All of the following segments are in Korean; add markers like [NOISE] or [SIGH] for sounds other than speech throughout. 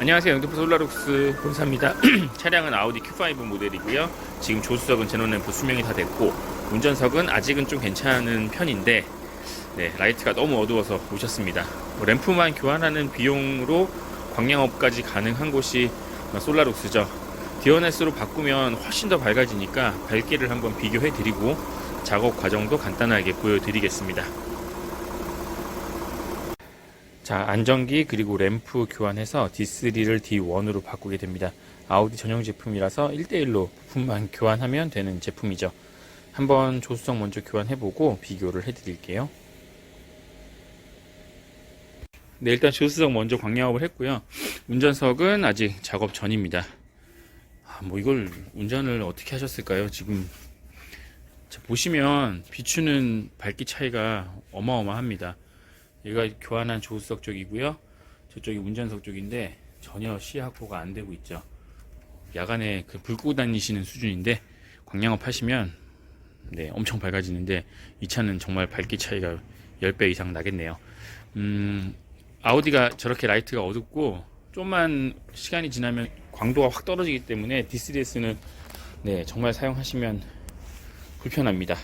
안녕하세요. 영등포 솔라룩스 본사입니다. [CLEARS THROAT] 차량은 아우디 Q5 모델이고요. 지금 조수석은 제논 램프 수명이 다 됐고 운전석은 아직은 좀 괜찮은 편인데 네, 라이트가 너무 어두워서 오셨습니다. 뭐 램프만 교환하는 비용으로 광량업까지 가능한 곳이 솔라룩스죠. 디어네스로 바꾸면 훨씬 더 밝아지니까 밝기를 한번 비교해 드리고 작업 과정도 간단하게 보여드리겠습니다. 자, 안전기 그리고 램프 교환해서 D3를 D1으로 바꾸게 됩니다. 아우디 전용 제품이라서 1대1로 부품만 교환하면 되는 제품이죠. 한번 조수석 먼저 교환해보고 비교를 해드릴게요. 네, 일단 조수석 먼저 광량업을 했고요. 운전석은 아직 작업 전입니다. 아, 뭐 이걸 운전을 어떻게 하셨을까요? 지금 자, 보시면 비추는 밝기 차이가 어마어마합니다. 얘가 교환한 조수석 쪽이고요. 저쪽이 운전석 쪽인데 전혀 시야 확보가 안 되고 있죠. 야간에 그 불 끄고 다니시는 수준인데 광량업 하시면 네, 엄청 밝아지는데 이 차는 정말 밝기 차이가 10배 이상 나겠네요. 음, 아우디가 저렇게 라이트가 어둡고 좀만 시간이 지나면 광도가 확 떨어지기 때문에 D3S는 네, 정말 사용하시면 불편합니다.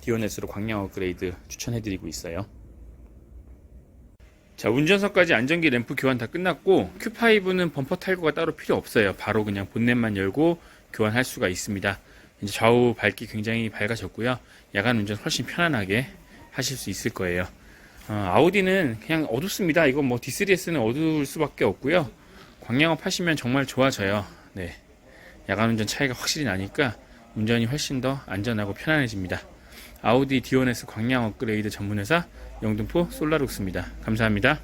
디오네스로 광량 업그레이드 추천해드리고 있어요. 자, 운전석까지 안전기 램프 교환 다 끝났고 Q5는 범퍼 탈거가 따로 필요 없어요. 바로 그냥 본넷만 열고 교환할 수가 있습니다. 이제 좌우 밝기 굉장히 밝아졌고요. 야간 운전 훨씬 편안하게 하실 수 있을 거예요. 어, 아우디는 그냥 어둡습니다. 이건 뭐 D3S는 어두울 수밖에 없고요. 광량업 하시면 정말 좋아져요. 네. 야간 운전 차이가 확실히 나니까 운전이 훨씬 더 안전하고 편안해집니다. 아우디 디오네스 광량 업그레이드 전문회사 영등포 솔라룩스입니다. 감사합니다.